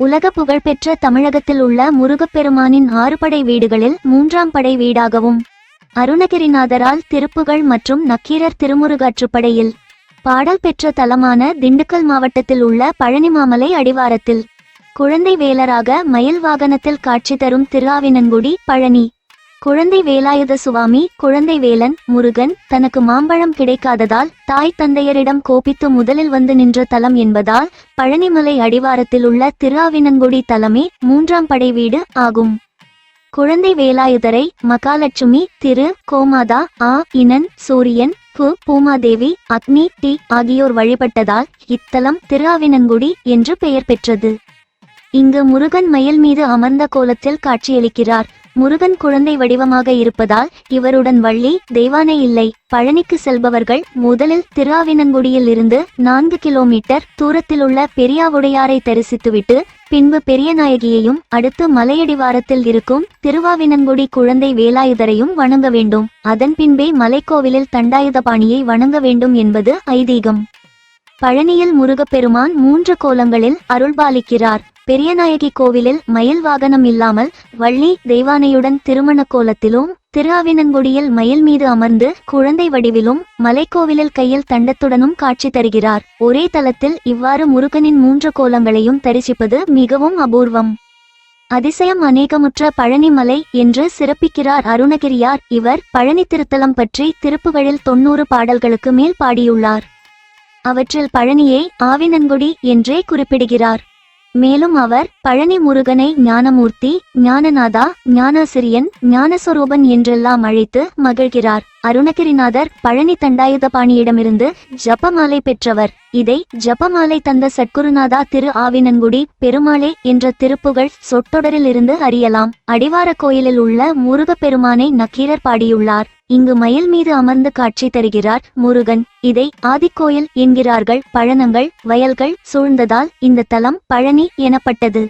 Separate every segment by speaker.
Speaker 1: உலக புகழ்பெற்ற தமிழகத்தில் உள்ள முருகப்பெருமானின் ஆறு படை வீடுகளில் மூன்றாம் படை வீடாகவும் அருணகிரிநாதரால் திருப்புகழ் மற்றும் நக்கீரர் திருமுருகாற்றுப்படையில் பாடல் பெற்ற தலமான திண்டுக்கல் மாவட்டத்தில் உள்ள பழனிமாமலை அடிவாரத்தில் குழந்தை வேலராக மயில் வாகனத்தில் காட்சி தரும் திருஆவினன்குடி பழனி. குழந்தை வேலாயுத சுவாமி குழந்தை வேலன் முருகன் தனக்கு மாம்பழம் கிடைக்காததால் தாய் தந்தையரிடம் கோபித்து முதலில் வந்து நின்ற தலம் என்பதால் பழனிமலை அடிவாரத்தில் உள்ள திருஆவினன்குடி தலமே மூன்றாம் படை வீடு ஆகும். குழந்தை வேலாயுதரை மகாலட்சுமி திரு கோமாதா ஆ இனன் சூரியன் பு பூமாதேவி அக்னி டி ஆகியோர் வழிபட்டதால் இத்தலம் திருஆவினன்குடி என்று பெயர் பெற்றது. இங்கு முருகன் மயில் மீது அமர்ந்த கோலத்தில் காட்சியளிக்கிறார். முருகன் குழந்தை வடிவமாக இருப்பதால் இவருடன் வள்ளி தெய்வானை இல்லை. பழனிக்கு செல்பவர்கள் முதலில் திருஆவினங்குடியில் இருந்து நான்கு கிலோமீட்டர் தூரத்திலுள்ள பெரியாவுடையாரை தரிசித்துவிட்டு பின்பு பெரியநாயகியையும் அடுத்து மலையடிவாரத்தில் இருக்கும் திருவாவினங்குடி குழந்தை வேலாயுதரையும் வணங்க வேண்டும். அதன் பின்பே மலைக்கோவிலில் தண்டாயுதபாணியை வணங்க வேண்டும் என்பது ஐதீகம். பழனியில் முருகப்பெருமான் மூன்று கோலங்களில் அருள்பாலிக்கிறார். பெரியநாயகி கோவிலில் மயில் வாகனம் இல்லாமல் வள்ளி தெய்வானையுடன் திருமண கோலத்திலும் திருஆவினன்குடியில் மயில் மீது அமர்ந்து குழந்தை வடிவிலும் மலைக்கோவிலில் கையில் தண்டத்துடனும் காட்சி தருகிறார். ஒரே தலத்தில் இவ்வாறு முருகனின் மூன்று கோலங்களையும் தரிசிப்பது மிகவும் அபூர்வம். அதிசயம் அநேகமுற்ற பழனிமலை என்று சிறப்பிக்கிறார் அருணகிரியார். இவர் பழனி திருத்தலம் பற்றி திருப்புகழில் தொன்னூறு பாடல்களுக்கு மேல் பாடியுள்ளார். அவற்றில் பழனியை ஆவினன்குடி என்றே குறிப்பிடுகிறார். மேலும் அவர் பழனி முருகனை ஞானமூர்த்தி ஞானநாதா ஞானாசிரியன் ஞானஸ்வரூபன் என்றெல்லாம் அழைத்து மகிழ்கிறார். அருணகிரிநாதர் பழனி தண்டாயுதபாணியிடமிருந்து ஜபமாலை பெற்றவர். இதை ஜபமாலை தந்த சத்குருநாதா திரு ஆவினன்குடி பெருமாளே என்ற திருப்புகழ் சொற்றொடரில் இருந்து அறியலாம். அடிவார கோயிலில் உள்ள முருகப்பெருமானை நக்கீரர் பாடியுள்ளார். இங்கு மயில் மீது அமர்ந்து காட்சி தருகிறார் முருகன். இதை ஆதிக்கோயில் என்கிறார்கள். பழனங்கள் வயல்கள் சூழ்ந்ததால் இந்த தலம் பழனி எனப்பட்டது.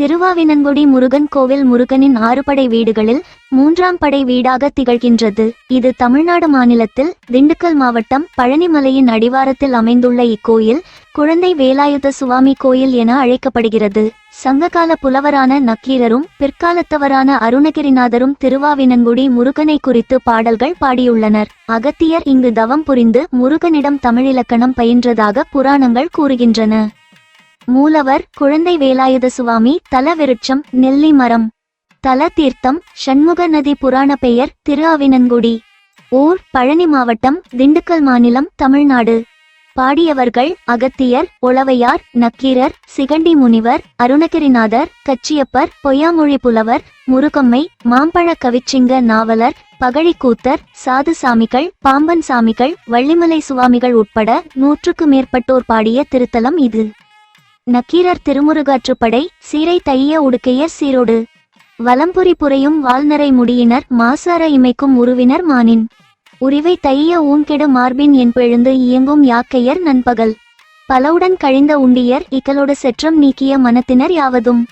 Speaker 1: திருவாவினன்குடி முருகன் கோவில் முருகனின் ஆறுபடை வீடுகளில் மூன்றாம் படை வீடாக திகழ்கின்றது. இது தமிழ்நாடு மாநிலத்தில் திண்டுக்கல் மாவட்டம் பழனிமலையின் அடிவாரத்தில் அமைந்துள்ள இக்கோயில். குழந்தை வேலாயுத சுவாமி கோயில் என அழைக்கப்படுகிறது. சங்ககால புலவரான நக்கீரரும் பிற்காலத்தவரான அருணகிரிநாதரும் திருவாவினங்குடி முருகனை குறித்து பாடல்கள் பாடியுள்ளனர். அகத்தியர் இங்கு தவம் புரிந்து முருகனிடம் தமிழிலக்கணம் பயின்றதாக புராணங்கள் கூறுகின்றன. மூலவர் குழந்தை வேலாயுத சுவாமி தல விருட்சம் நெல்லி மரம் தல தீர்த்தம் சண்முக நதி புராண பெயர் திருஆவினன்குடி ஊர் பழனி மாவட்டம் திண்டுக்கல் மாநிலம் தமிழ்நாடு. பாடியவர்கள் அகத்தியர் ஒளவையார் நக்கீரர் சிகண்டி முனிவர் அருணகிரிநாதர் கச்சியப்பர் பொய்யாமொழி புலவர் முருகம்மை மாம்பழ கவிச்சிங்க நாவலர் பகழிக்கூத்தர் சாது சாமிகள் பாம்பன் சாமிகள் வள்ளிமலை சுவாமிகள் உட்பட நூற்றுக்கு மேற்பட்டோர் பாடிய திருத்தலம் இது. நக்கீரர் திருமுருகாற்றுப்படை சீரை தைய உடுக்கைய சீரோடு. வலம்புரி புரையும் வாழ்நரை முடியினர் மாசார இமைக்கும் உருவினர் மானின். உரிவை தைய ஊன்கெடு மார்பின் என்பெழுந்து இயங்கும் யாக்கையர் நண்பகல். பலவுடன் கழிந்த உண்டியர் இக்கலோடு செற்றம் நீக்கிய மனத்தினர் யாவதும்.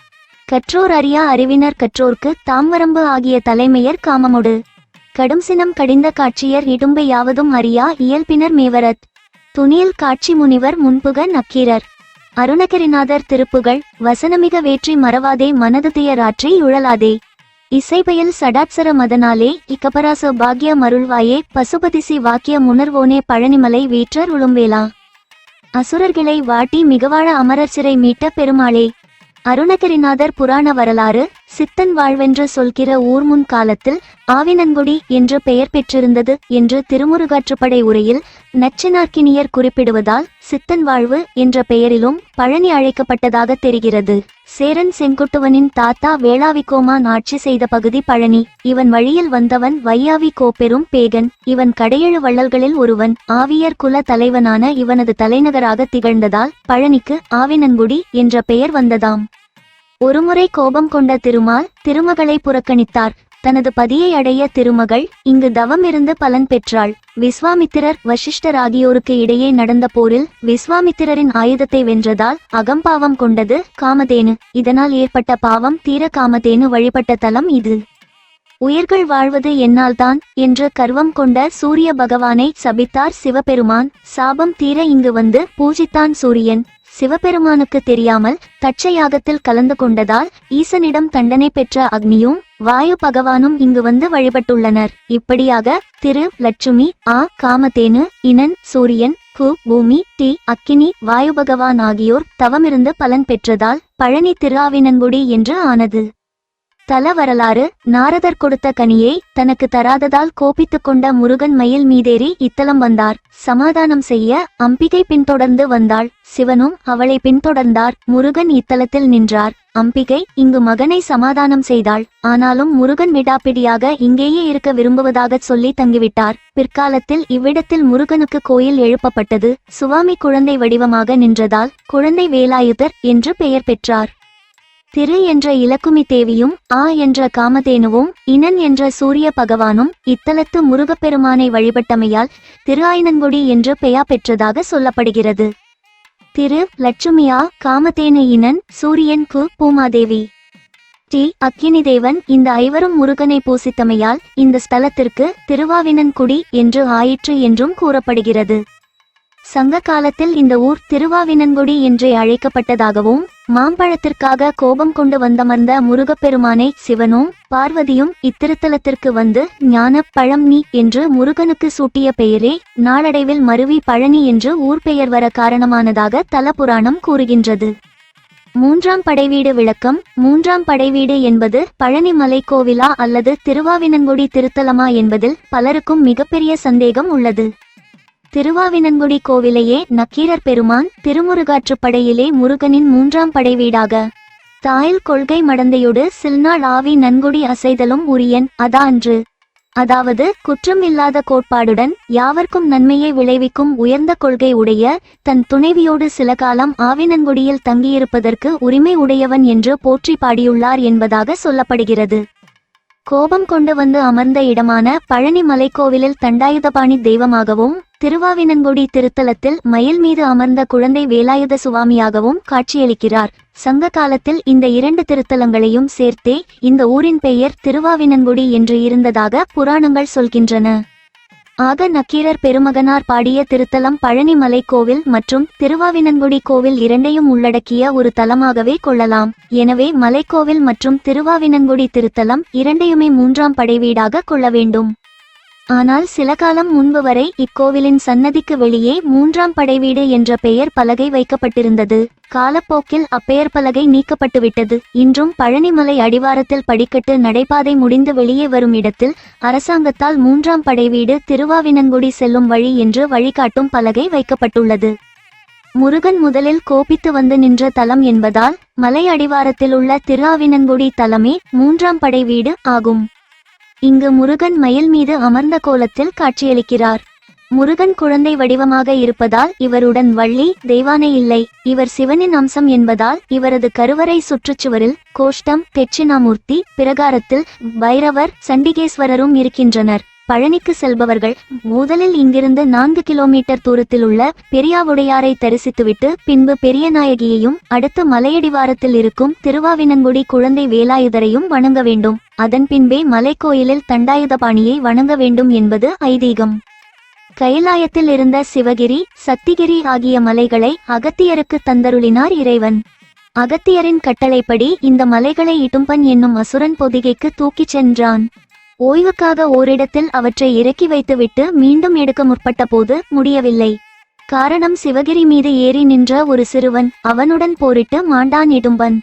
Speaker 1: கற்றோர் அறியா அறிவினர் கற்றோர்க்கு தாம்வரம்பு ஆகிய தலைமையர் காமமொடு. கடும் சினம் கடிந்த காட்சியர் இடும்பை யாவதும் அறியா இயல்பினர் மேவரத். துணியில் காட்சி முனிவர் முன்புக நக்கீரர். அருணகிரிநாதர் திருப்புகள் வசனமிக வேற்றி மறவாதே மனது துயராற்றி உழலாதே. இசைபயல் சடாட்சர மதனாலே இக்கபராச பாக்ய மருள்வாயே பசுபதிசி வாக்கிய முணர்வோனே பழனிமலை வீற்றர் உளும்பேலா. அசுரர்களை வாட்டி மிகவாழ அமரர் சிறை மீட்ட பெருமாளே. அருணகிரிநாதர் புராண வரலாறு சித்தன் வாழ்வென்று சொல்கிற ஊர் முன் காலத்தில் ஆவினன்குடி என்று பெயர் பெற்றிருந்தது என்று திருமுருகாற்றுப்படை உரையில் நச்சினார்க்கினியர் குறிப்பிடுவதால் சித்தன் வாழ்வு என்ற பெயரிலும் பழனி அழைக்கப்பட்டதாக தெரிகிறது. சேரன் செங்குட்டுவனின் தாத்தா வேளாவிக்கோமான் ஆட்சி செய்த பகுதி பழனி. இவன் வழியில் வந்தவன் வையாவி கோப்பெரும் பேகன். இவன் கடையெழு வள்ளல்களில் ஒருவன். ஆவியர் குல தலைவனான இவனது தலைநகராக திகழ்ந்ததால் பழனிக்கு ஆவினன்குடி என்ற பெயர் வந்ததாம். ஒருமுறை கோபம் கொண்ட திருமால் திருமகளை புறக்கணித்தார். தனது பதியை அடைய திருமகள் இங்கு தவம் இருந்து பலன் பெற்றாள். விஸ்வாமித்திரர் வசிஷ்டர் ஆகியோருக்கு இடையே நடந்த போரில் விஸ்வாமித்திரரின் ஆயுதத்தை வென்றதால் அகம்பாவம் கொண்டது காமதேனு. இதனால் ஏற்பட்ட பாவம் தீர காமதேனு வழிபட்ட தலம் இது. உயிர்கள் வாழ்வது என்னால்தான் என்று கர்வம் கொண்ட சூரிய பகவானை சபித்தார் சிவபெருமான். சாபம் தீர இங்கு வந்து பூஜித்தான் சூரியன். சிவபெருமானுக்கு தெரியாமல் தட்சயாகத்தில் கலந்து கொண்டதால் ஈசனிடம் தண்டனை பெற்ற அக்னியும் வாயு பகவானும் இங்கு வந்து வழிபட்டுள்ளனர். இப்படியாக திரு லட்சுமி ஆ காமதேனு இனன் சூரியன் கு பூமி டி அக்கினி வாயு பகவான் ஆகியோர் தவமிருந்து பலன் பெற்றதால் பழனி திருஆவினன்குடி என்று ஆனது. தல வரலாறு நாரதர் கொடுத்த கனியை தனக்கு தராததால் கோபித்துக் கொண்ட முருகன் மயில் மீதேறி இத்தலம் வந்தார். சமாதானம் செய்ய அம்பிகை பின்தொடர்ந்து வந்தாள். சிவனும் அவளை பின்தொடர்ந்தார். முருகன் இத்தலத்தில் நின்றார். அம்பிகை இங்கு மகனை சமாதானம் செய்தாள். ஆனாலும் முருகன் விடாப்பிடியாக இங்கேயே இருக்க விரும்புவதாகச் சொல்லி தங்கிவிட்டார். பிற்காலத்தில் இவ்விடத்தில் முருகனுக்கு கோயில் எழுப்பப்பட்டது. சுவாமி குழந்தை வடிவமாக நின்றதால் குழந்தை வேலாயுதர் என்று பெயர் பெற்றார். திரு என்ற இலக்குமி தேவியும் ஆ என்ற காமதேனுவும் இனன் என்ற சூரிய பகவானும் இத்தலத்து முருகப்பெருமானை வழிபட்டமையால் திருஆயினன்குடி என்று பெயா பெற்றதாக சொல்லப்படுகிறது. திரு லட்சுமியா காமதேனு இனன் சூரியன் கு பூமாதேவி. டி அக்கினி தேவன் இந்த ஐவரும் முருகனை பூசித்தமையால் இந்த ஸ்தலத்திற்கு திருவாவினன்குடி என்று ஆயிற்று என்றும் கூறப்படுகிறது. சங்க காலத்தில் இந்த ஊர் திருவாவினன்குடி என்றே அழைக்கப்பட்டதாகவும் மாம்பழத்திற்காக கோபம் கொண்டு வந்தமர்ந்த முருகப்பெருமானை சிவனும் பார்வதியும் இத்திருத்தலத்திற்கு வந்து ஞான பழம் நீ என்று முருகனுக்கு சூட்டிய பெயரே நாளடைவில் மருவி பழனி என்று ஊர் பெயர் வர காரணமானதாக தல புராணம் கூறுகின்றது. மூன்றாம் படைவீடு விளக்கம் மூன்றாம் படைவீடு என்பது பழனி கோவிலா அல்லது திருவாவினன்குடி திருத்தலமா என்பதில் பலருக்கும் மிகப்பெரிய சந்தேகம் உள்ளது. திருவாவினன்குடி கோவிலையே நக்கீரர் பெருமான் திருமுருகாற்றுப்படையிலே முருகனின் மூன்றாம் படைவீடாக தாயில் கொள்கை மடந்தையோடு சில்நாள் ஆவி நன்குடி அசைதலும் உரியன் அதான்று அதாவது குற்றம் இல்லாத கோட்பாடுடன் யாவர்க்கும் நன்மையை விளைவிக்கும் உயர்ந்த கொள்கை உடைய தன் துணைவியோடு சில காலம் ஆவினன்குடியில் தங்கியிருப்பதற்கு உரிமை உடையவன் என்று போற்றி பாடியுள்ளார் என்பதாக சொல்லப்படுகிறது. கோபம் கொண்டு வந்து அமர்ந்த இடமான பழனி மலைக்கோவிலில் தண்டாயுதபாணி தெய்வமாகவும் திருவாவினன்குடி திருத்தலத்தில் மயில் மீது அமர்ந்த குழந்தை வேலாயுத சுவாமியாகவும் காட்சியளிக்கிறார். சங்க காலத்தில் இந்த இரண்டு திருத்தலங்களையும் சேர்த்தே இந்த ஊரின் பெயர் திருவாவினன்குடி என்று இருந்ததாக புராணங்கள் சொல்கின்றன. ஆக நக்கீரர் பெருமகனார் பாடிய திருத்தலம் பழனிமலை கோவில் மற்றும் திருவாவினன்குடி கோவில் இரண்டையும் உள்ளடக்கிய ஒரு தலமாகவே கொள்ளலாம். எனவே மலைக்கோவில் மற்றும் திருவாவினன்குடி திருத்தலம் இரண்டையுமே மூன்றாம் படைவீடாக கொள்ள வேண்டும். ஆனால் சில காலம் முன்பு வரை இக்கோவிலின் சன்னதிக்கு வெளியே மூன்றாம் படைவீடு என்ற பெயர் பலகை வைக்கப்பட்டிருந்தது. காலப்போக்கில் அப்பெயர் பலகை நீக்கப்பட்டுவிட்டது. இன்றும் பழனிமலை அடிவாரத்தில் படிக்கட்டு நடைபாதை முடிந்து வெளியே வரும் இடத்தில் அரசாங்கத்தால் மூன்றாம் படைவீடு திருவாவினங்குடி செல்லும் வழி என்று வழிகாட்டும் பலகை வைக்கப்பட்டுள்ளது. முருகன் முதலில் கோபித்து வந்து நின்ற தலம் என்பதால் மலை அடிவாரத்தில் உள்ள திருவாவினங்குடி தலமே மூன்றாம் படை வீடு ஆகும். இங்கு முருகன் மயில் மீது அமர்ந்த கோலத்தில் காட்சியளிக்கிறார். முருகன் குழந்தை வடிவமாக இருப்பதால் இவருடன் வள்ளி தெய்வானை இல்லை. இவர் சிவனின் அம்சம் என்பதால் இவரது கருவறை சுற்றுச்சுவரில் கோஷ்டம் தெட்சிணாமூர்த்தி பிரகாரத்தில் பைரவர் சண்டிகேஸ்வரரும் இருக்கின்றனர். பழனிக்கு செல்பவர்கள். முதலில் இங்கிருந்து நான்கு கிலோமீட்டர் தூரத்தில் உள்ள பெரியாவுடையாரை தரிசித்துவிட்டு பின்பு பெரியநாயகியையும் அடுத்து மலையடிவாரத்தில் இருக்கும் திருவாவினங்குடி குழந்தை வேலாயுதரையும் வணங்க வேண்டும். அதன் பின்பே மலைக்கோயிலில் தண்டாயுதபாணியை வணங்க வேண்டும் என்பது ஐதீகம். கைலாயத்தில் இருந்த சிவகிரி சத்திகிரி ஆகிய மலைகளை அகத்தியருக்கு தந்தருளினார் இறைவன். அகத்தியரின் கட்டளைப்படி இந்த மலைகளை இடும்பன் என்னும் அசுரன் பொதிகைக்கு தூக்கிச் சென்றான். ஓய்வுக்காக ஓரிடத்தில் அவற்றை இறக்கி வைத்துவிட்டு மீண்டும் எடுக்க முற்பட்ட போது முடியவில்லை. காரணம் சிவகிரி மீது ஏறி நின்ற ஒரு சிறுவன் அவனுடன் போரிட்டு மாண்டான் இடும்பன்.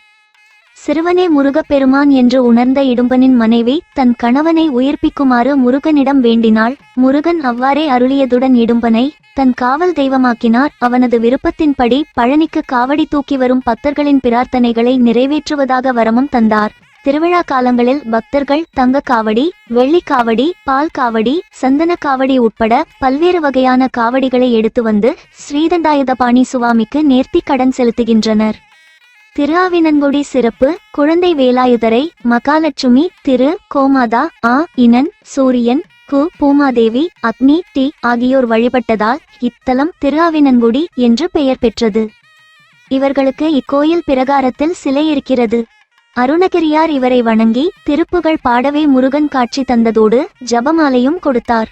Speaker 1: சிறுவனே முருகப்பெருமான் என்று உணர்ந்த இடும்பனின் மனைவி தன் கணவனை உயிர்ப்பிக்குமாறு முருகனிடம் வேண்டினாள். முருகன் அவ்வாறே அருளியதுடன் இடும்பனை தன் காவல் தெய்வமாக்கினார். அவனது விருப்பத்தின்படி பழனிக்கு காவடி தூக்கி வரும் பக்தர்களின் பிரார்த்தனைகளை நிறைவேற்றுவதாக வரமும் தந்தார். திருவிழா காலங்களில் பக்தர்கள் தங்க காவடி வெள்ளி காவடி பால் காவடி சந்தன காவடி உட்பட பல்வேறு வகையான காவடிகளை எடுத்து வந்து ஸ்ரீதண்டாயுதபாணி சுவாமிக்கு நேர்த்தி கடன் செலுத்துகின்றனர். திருஆவினன்குடி சிறப்பு குழந்தை வேலாயுதரை மகாலட்சுமி திரு கோமாதா ஆ இனன் சூரியன் கு பூமாதேவி அக்னி டி ஆகியோர் வழிபட்டதால் இத்தலம் திருஆவினன்குடி என்று பெயர் பெற்றது. இவர்களுக்கு இக்கோயில் பிரகாரத்தில் சிலை இருக்கிறது. அருணகிரியார் இவரை வணங்கி திருப்புகழ் பாடவே முருகன் காட்சி தந்ததோடு ஜபமாலையும் கொடுத்தார்.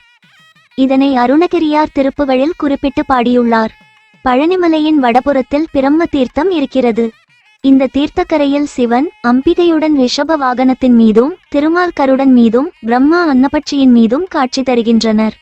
Speaker 1: இதனை அருணகிரியார் திருப்புகழில் குறிப்பிட்டு பாடியுள்ளார். பழனிமலையின் வடபுறத்தில் பிரம்ம தீர்த்தம் இருக்கிறது. இந்த தீர்த்தக்கரையில் சிவன் அம்பிகையுடன் ரிஷப வாகனத்தின் மீதும் திருமால் கருடன் மீதும் பிரம்மா அன்னபட்சியின் மீதும் காட்சி தருகின்றனர்.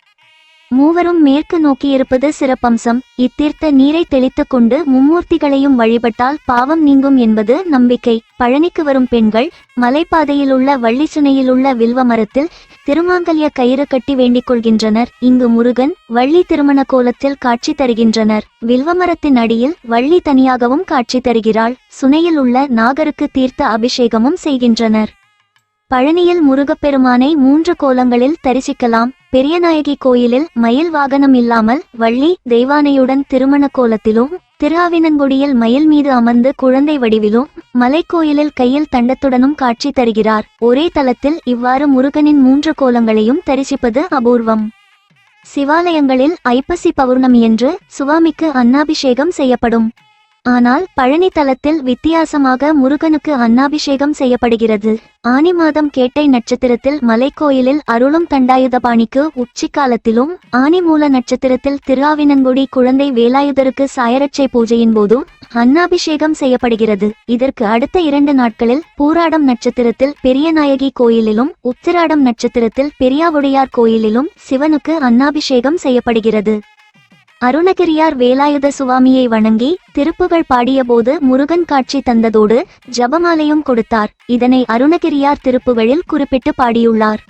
Speaker 1: மூவரும் மேற்கு நோக்கியிருப்பது சிறப்பம்சம். இத்தீர்த்த நீரை தெளித்துக் கொண்டு மும்மூர்த்திகளையும் வழிபட்டால் பாவம் நீங்கும் என்பது நம்பிக்கை. பழனிக்கு வரும் பெண்கள் மலைப்பாதையில் உள்ள வள்ளிச்சுனையில் உள்ள வில்வ மரத்தில் திருமாங்கல்ய கயிறு கட்டி வேண்டிக் கொள்கின்றனர். இங்கு முருகன் வள்ளி திருமண கோலத்தில் காட்சி தருகின்றனர். வில்வமரத்தின் அடியில் வள்ளி தனியாகவும் காட்சி தருகிறாள். சுனையில் உள்ள நாகருக்கு தீர்த்த அபிஷேகமும் செய்கின்றனர். பழனியில் முருகப்பெருமானை மூன்று கோலங்களில் தரிசிக்கலாம். பெரியநாயகி கோயிலில் மயில் வாகனம் இல்லாமல் வள்ளி தெய்வானையுடன் திருமண கோலத்திலும் திருஆவினங்குடியில் மயில் மீது அமர்ந்து குழந்தை வடிவிலும் மலைக்கோயிலில் கையில் தண்டத்துடனும் காட்சி தருகிறார். ஒரே தலத்தில் இவ்வாறு முருகனின் மூன்று கோலங்களையும் தரிசிப்பது அபூர்வம். சிவாலயங்களில் ஐப்பசி பௌர்ணமியன்று சுவாமிக்கு அன்னாபிஷேகம் செய்யப்படும். ஆனால் பழனி தலத்தில் வித்தியாசமாக முருகனுக்கு அன்னாபிஷேகம் செய்யப்படுகிறது. ஆனி மாதம் கேட்டை நட்சத்திரத்தில் மலைக்கோயிலில் அருளும் தண்டாயுதபாணிக்கு உச்சிக்காலத்திலும் ஆனி மூல நட்சத்திரத்தில் திருவாவினங்குடி குழந்தை வேலாயுதருக்கு சாயரட்சை பூஜையின் போதும் அன்னாபிஷேகம் செய்யப்படுகிறது. இதற்கு அடுத்த இரண்டு நாட்களில் பூராடம் நட்சத்திரத்தில் பெரியநாயகி கோயிலிலும் உத்திராடம் நட்சத்திரத்தில் பெரியாவுடையார் கோயிலிலும் சிவனுக்கு அன்னாபிஷேகம் செய்யப்படுகிறது. அருணகிரியார் வேலாயுத சுவாமியை வணங்கி திருப்புகழ் பாடியபோது முருகன் காட்சி தந்ததோடு ஜபமாலையும் கொடுத்தார். இதனை அருணகிரியார் திருப்புகழில் குறிப்பிட்டு பாடியுள்ளார்.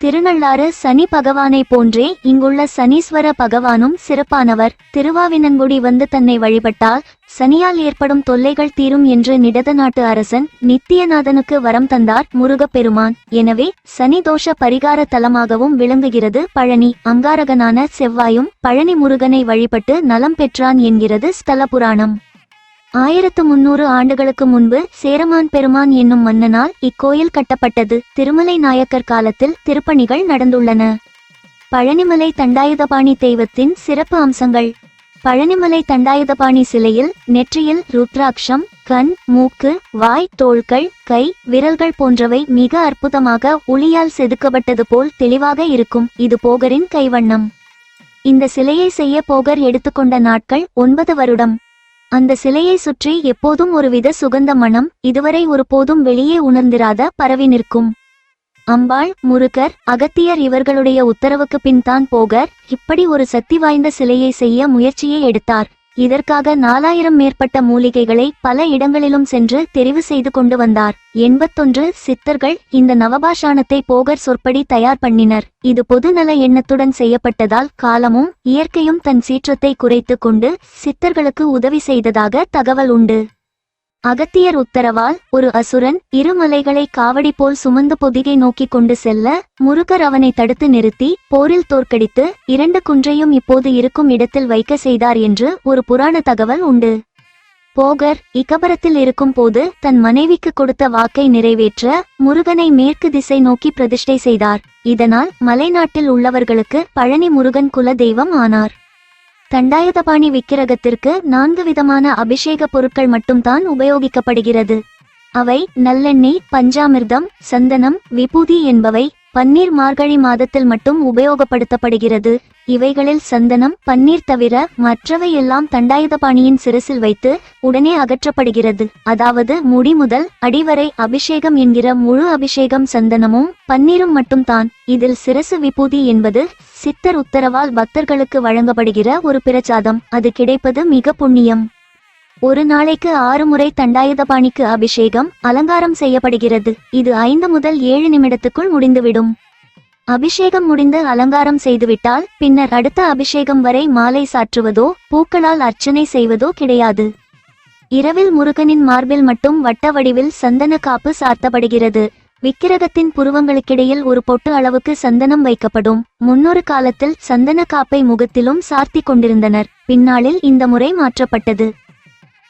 Speaker 1: திருநள்ளாறு சனி பகவானை போன்றே இங்குள்ள சனீஸ்வர பகவானும் சிறப்பானவர். திருவாவினங்குடி வந்து தன்னை வழிபட்டால் சனியால் ஏற்படும் தொல்லைகள் தீரும் என்று நிடத நாட்டு அரசன் நித்தியநாதனுக்கு வரம் தந்தார் முருகப்பெருமான். எனவே சனி தோஷ பரிகார தலமாகவும் விளங்குகிறது பழனி. அங்காரகனான செவ்வாயும் பழனி முருகனை வழிபட்டு நலம் பெற்றான் என்கிறது ஸ்தல புராணம் ஆயிரத்து முன்னூறு ஆண்டுகளுக்கு முன்பு சேரமான் பெருமான் என்னும் மன்னனால் இக்கோயில் கட்டப்பட்டது. திருமலை நாயக்கர் காலத்தில் திருப்பணிகள் நடந்துள்ளன. பழனிமலை தண்டாயுதபாணி தெய்வத்தின் சிறப்பு அம்சங்கள். பழனிமலை தண்டாயுதபாணி சிலையில் நெற்றியில் ருத்ராட்சம் கண் மூக்கு வாய் தோள்கள் கை விரல்கள் போன்றவை மிக அற்புதமாக ஒளியால் செதுக்கப்பட்டது போல் தெளிவாக இருக்கும். இது போகரின் கைவண்ணம். இந்த சிலையை செய்ய போகர் எடுத்துக்கொண்ட நாட்கள் ஒன்பது வருடம். அந்த சிலையை சுற்றி எப்போதும் ஒருவித சுகந்த மனம் இதுவரை ஒருபோதும் வெளியே உணர்ந்திராத பரவி நிற்கும். அம்பாள் முருகர் அகத்தியர் இவர்களுடைய உத்தரவுக்கு பின் தான் போகர் இப்படி ஒரு சக்தி வாய்ந்த சிலையை செய்ய முயற்சியை எடுத்தார். இதற்காக நாலாயிரம் மேற்பட்ட மூலிகைகளை பல இடங்களிலும் சென்று தெரிவு செய்து கொண்டு வந்தார். எண்பத்தொன்று சித்தர்கள் இந்த நவபாஷாணத்தை போகர் சொற்படி தயார் பண்ணினர். இது பொதுநல எண்ணத்துடன் செய்யப்பட்டதால் காலமும் இயற்கையும் தன் சீற்றத்தை குறைத்து கொண்டு சித்தர்களுக்கு உதவி செய்ததாக தகவல் உண்டு. அகத்தியர் உத்தரவால் ஒரு அசுரன் இரு மலைகளை காவடி போல் சுமந்து பொதிகை நோக்கி கொண்டு செல்ல முருகர் அவனை தடுத்து நிறுத்தி போரில் தோற்கடித்து இரண்டு குன்றையும் இப்போது இருக்கும் இடத்தில் வைக்க செய்தார் என்று ஒரு புராண தகவல் உண்டு. போகர் இக்கபரத்தில் இருக்கும் போது தன் மனைவிக்கு கொடுத்த வாக்கை நிறைவேற்ற முருகனை மேற்கு திசை நோக்கி பிரதிஷ்டை செய்தார். இதனால் மலைநாட்டில் உள்ளவர்களுக்கு பழனி முருகன் குல தெய்வம் ஆனார். தண்டாயுதபாணி விக்கிரகத்திற்கு நான்கு விதமான அபிஷேக பொருட்கள் மட்டும்தான் உபயோகிக்கப்படுகிறது. அவை நல்லெண்ணெய் பஞ்சாமிர்தம் சந்தனம் விபூதி என்பவை. பன்னீர் மார்கழி மாதத்தில் மட்டும் உபயோகப்படுத்தப்படுகிறது. இவைகளில் சந்தனம் பன்னீர் தவிர மற்றவை எல்லாம் தண்டாயுதபாணியின் சிரசில் வைத்து உடனே அகற்றப்படுகிறது. அதாவது முடி முதல் அடிவரை அபிஷேகம் என்கிற முழு அபிஷேகம் சந்தனமும் பன்னீரும் மட்டும்தான். இதில் சிரசு விபூதி என்பது சித்தர் உத்தரவால் பக்தர்களுக்கு வழங்கப்படுகிற ஒரு பிரச்சாதம் அது கிடைப்பது மிக புண்ணியம். ஒரு நாளைக்கு ஆறு முறை தண்டாயுதபாணிக்கு அபிஷேகம் அலங்காரம் செய்யப்படுகிறது. இது ஐந்து முதல் ஏழு நிமிடத்துக்குள் முடிந்துவிடும். அபிஷேகம் முடிந்து அலங்காரம் செய்துவிட்டால் பின்னர் அடுத்த அபிஷேகம் வரை மாலை சாற்றுவதோ பூக்களால் அர்ச்சனை செய்வதோ கிடையாது. இரவில் முருகனின் மார்பில் மட்டும் வட்ட வடிவில் சந்தன காப்பு சாத்தப்படுகிறது. விக்கிரகத்தின் புருவங்களுக்கிடையில் ஒரு பொட்டு அளவுக்கு சந்தனம் வைக்கப்படும். முன்னொரு காலத்தில் சந்தன காப்பை முகத்திலும் சார்த்தி கொண்டிருந்தனர். பின்னாளில் இந்த முறை மாற்றப்பட்டது.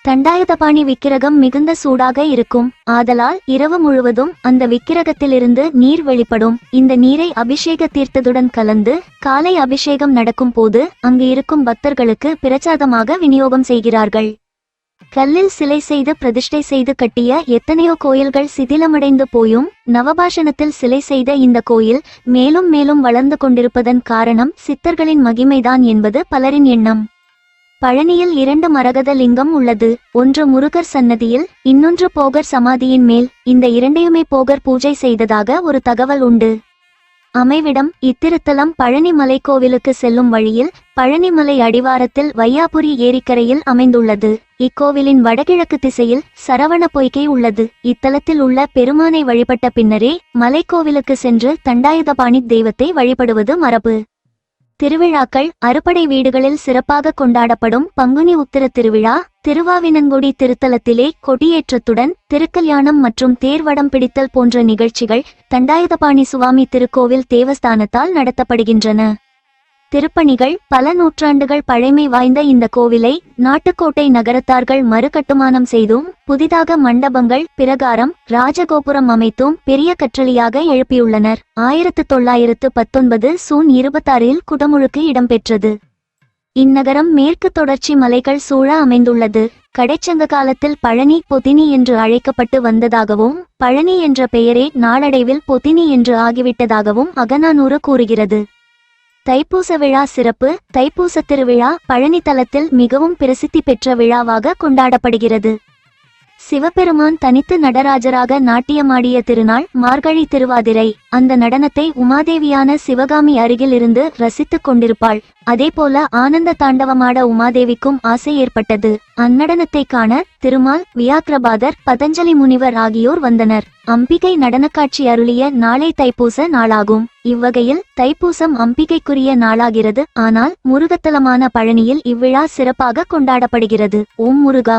Speaker 1: தண்டாயுதபாணி விக்கிரகம் மிகுந்த சூடாக இருக்கும். ஆதலால் இரவு முழுவதும் அந்த விக்கிரகத்திலிருந்து நீர் வெளிப்படும். இந்த நீரை அபிஷேக தீர்த்ததுடன் கலந்து காலை அபிஷேகம் நடக்கும் போது அங்கு இருக்கும் பக்தர்களுக்கு பிரச்சாதமாக விநியோகம் செய்கிறார்கள். கல்லில் சிலை செய்து பிரதிஷ்டை செய்து கட்டிய எத்தனையோ கோயில்கள் சிதிலமடைந்து போயும் நவபாஷணத்தில் சிலை செய்த இந்த கோயில் மேலும் மேலும் வளர்ந்து கொண்டிருப்பதன் காரணம் சித்தர்களின் மகிமைதான் என்பது பலரின் எண்ணம். பழனியில் இரண்டு மரகத லிங்கம் உள்ளது. ஒன்று முருகர் சன்னதியில் இன்னொன்று போகர் சமாதியின் மேல். இந்த இரண்டையுமே போகர் பூஜை செய்ததாக ஒரு தகவல் உண்டு. அமைவிடம் இத்திருத்தலம் பழனிமலை கோவிலுக்கு செல்லும் வழியில் பழனிமலை அடிவாரத்தில் வையாபுரி ஏரிக்கரையில் அமைந்துள்ளது. இக்கோவிலின் வடகிழக்கு திசையில் சரவண பொய்கை உள்ளது. இத்தலத்தில் உள்ள பெருமானை வழிபட்ட பின்னரே மலைக்கோவிலுக்கு சென்று தண்டாயுதபாணி தெய்வத்தை வழிபடுவது மரபு. திருவிழாக்கள் அறுபடை வீடுகளில் சிறப்பாக கொண்டாடப்படும் பங்குனி உத்திர திருவிழா திருவாவினங்குடி திருத்தலத்திலே கொடியேற்றத்துடன் திருக்கல்யாணம் மற்றும் தேர்வடம் பிடித்தல் போன்ற நிகழ்ச்சிகள் தண்டாயுதபாணி சுவாமி திருக்கோவில் தேவஸ்தானத்தால் நடத்தப்படுகின்றன. திருப்பணிகள் பல நூற்றாண்டுகள் பழமை வாய்ந்த இந்த கோவிலை நாட்டுக்கோட்டை நகரத்தார்கள் மறுகட்டுமானம் செய்தும் புதிதாக மண்டபங்கள் பிரகாரம் ராஜகோபுரம் அமைத்தும் பெரிய கற்றளியாக எழுப்பியுள்ளனர். ஆயிரத்து தொள்ளாயிரத்து பத்தொன்பது சூன் இருபத்தாறில் குடமுழுக்கு இடம்பெற்றது. இந்நகரம் மேற்கு தொடர்ச்சி மலைகள் சூழ அமைந்துள்ளது. கடைச்சங்க காலத்தில் பழனி பொதினி என்று அழைக்கப்பட்டு வந்ததாகவும் பழனி என்ற பெயரே நாளடைவில் பொதினி என்று ஆகிவிட்டதாகவும் அகநானூறு கூறுகிறது. தைப்பூச விழா சிறப்பு. தைப்பூச திருவிழா பழனி தலத்தில் மிகவும் பிரசித்தி பெற்ற விழாவாக கொண்டாடப்படுகிறது. சிவபெருமான் தனித்து நடராஜராக நாட்டியமாடிய திருநாள் மார்கழி திருவாதிரை. அந்த நடனத்தை உமாதேவியான சிவகாமி அருகில் இருந்து ரசித்துக் கொண்டிருப்பாள். அதேபோல ஆனந்த தாண்டவமாட உமாதேவிக்கும் ஆசை ஏற்பட்டது. அந்நடனத்தை காண திருமால் வியாக்கிரபாதர் பதஞ்சலி முனிவர் ஆகியோர் வந்தனர். அம்பிகை நடனக்காட்சி அருளிய நாளை தைப்பூச நாளாகும். இவ்வகையில் தைப்பூசம் அம்பிகைக்குரிய நாளாகிறது. ஆனால் முருகத்தலமான பழனியில் இவ்விழா சிறப்பாக கொண்டாடப்படுகிறது. ஓம் முருகா!